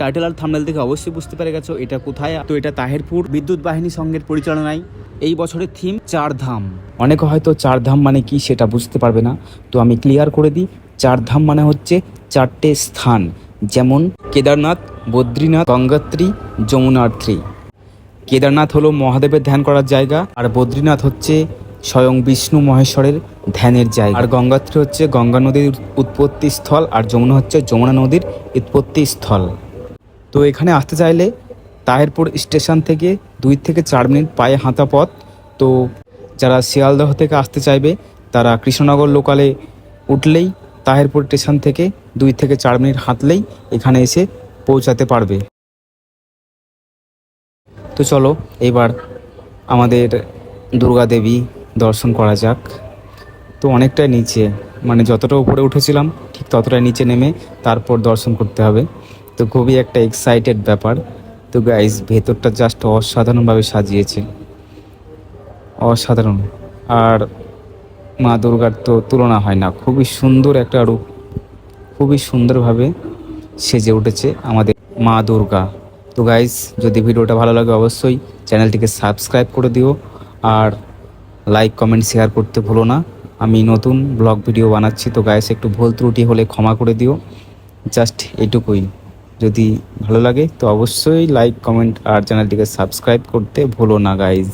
Title আর thumbnail থেকে অবশ্যই বুঝতে পেরে গেছো এটা কোথায়, তো এটা তাহেরপুর বিদ্যুৎ বাহিনী সংঘের পরিচালনায়। এই বছরের থিম চার ধাম অনেকে হয়তো চার ধাম মানে কি সেটা বুঝতে পারবে না, তো আমি ক্লিয়ার করে দিই। চার ধাম মানে হচ্ছে চারটে স্থান, যেমন কেদারনাথ, বদ্রীনাথ, গঙ্গোত্রী যমুনার্থী কেদারনাথ হলো মহাদেবের ধ্যান করার জায়গা, আর বদ্রীনাথ হচ্ছে স্বয়ং বিষ্ণু মহেশ্বরের ধ্যানের জায়গা। আর গঙ্গোত্রী হচ্ছে গঙ্গা নদীর উৎপত্তি স্থল, আর যমুনা হচ্ছে যমুনা নদীর উৎপত্তি স্থল। তো এখানে আসতে চাইলে তাহেরপুর স্টেশন থেকে দুই থেকে চার মিনিট পায়ে হাঁটা পথ। তো যারা শিয়ালদহ থেকে আসতে চাইবে, তারা কৃষ্ণনগর লোকালে উঠলেই তাহেরপুর স্টেশন থেকে দুই থেকে চার মিনিট হাঁটলেই এখানে এসে পৌঁছাতে পারবে। তো চলো, এবার আমাদের দুর্গা দেবী দর্শন করা যাক। তো অনেকটাই নিচে মানে যতটা উপরে উঠেছিলাম, ঠিক ততটাই নিচে নেমে তারপর দর্শন করতে হবে। তো খুবই একটা এক্সাইটেড ব্যাপার। তো গাইজ ভেতরটা জাস্ট অসাধারণভাবে সাজিয়েছে। অসাধারণ। আর মা দুর্গার তো তুলনা হয় না। খুবই সুন্দর একটা রূপ। খুবই সুন্দরভাবে সেজে উঠেছে আমাদের মা দুর্গা। তো গাইজ যদি ভিডিওটা ভালো লাগে অবশ্যই চ্যানেলটিকে সাবস্ক্রাইব করে দিও। আর লাইক কমেন্ট শেয়ার করতে ভুলো না। আমি নতুন ব্লগ ভিডিও বানাচ্ছি। তো গাইস একটু ভুল ত্রুটি হলে ক্ষমা করে দিও। জাস্ট এটুকুই। যদি ভালো লাগে তো অবশ্যই লাইক কমেন্ট আর চ্যানেলটিকে সাবস্ক্রাইব করতে ভুলো না গাইজ